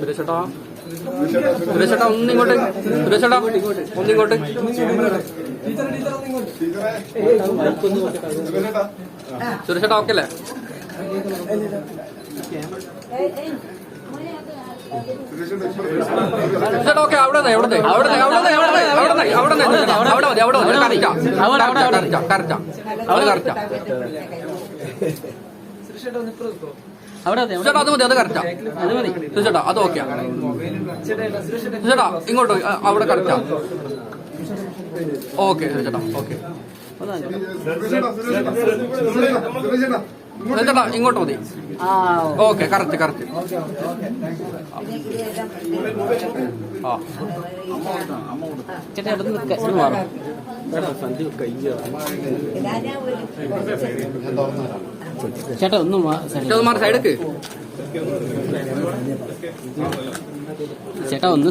സുരേഷേട്ടാ? സുരേഷേട്ടാ ഒന്നിങ്ങോട്ട്. സുരേഷേട്ടാ ഒന്നിങ്ങോട്ട്. സുരേഷേട്ടാ ഓക്കെ അല്ലേ ഓക്കെ അവിടെ നിന്ന്, അവിടെ അവിടെ നിന്ന്, അവിടെ നിന്ന്, അവിടെ അവിടെ നിന്ന്, അവിടെ നിന്ന്, അവിടെ മതി അവിടെ മതി കറക്റ്റാ കറക്റ്റാ കറക്റ്റാ അത് കറക്റ്റാ. അവിടെ അതെ ചേട്ടാ അത് മതി അത് കറക്റ്റാ അത് മതി. ചേട്ടാ അത് ഓക്കെയാ ചേട്ടാ ഇങ്ങോട്ട് അവിടെ കറക്റ്റാ. ഓക്കെ ചേട്ടാ ഓക്കെ. ചേട്ടാ ഇങ്ങോട്ട് മതി. ഓക്കെ കറക്റ്റ് കറക്റ്റ് ആ. ചേട്ടാ ഒന്നും നിൽക്ക മാറും ചേട്ടാ ഒന്നും ചേട്ടാ ഒന്ന് മാറി സൈഡക്ക് ചേട്ടാ ഒന്ന്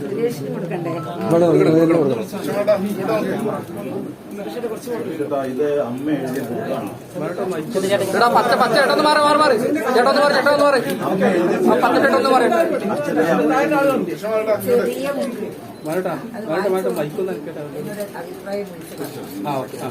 സുരേഷിന് കൊടുക്കണ്ടേ? ഇത് അമ്മ എഴുതിയ ബുക്കാണ് ചേട്ടാ പച്ച പച്ച ചേട്ടാ ഒന്ന് മാറി മാറി. മാറി ചേട്ടാ ഒന്ന് മാറി ചേട്ടാ ഒന്ന് മാറി. പച്ച ചേട്ടാ ഒന്ന് മാറി ബുക്ക്. അത് വായിച്ചു. അഭിപ്രായം ആ ഓക്കെ ആ.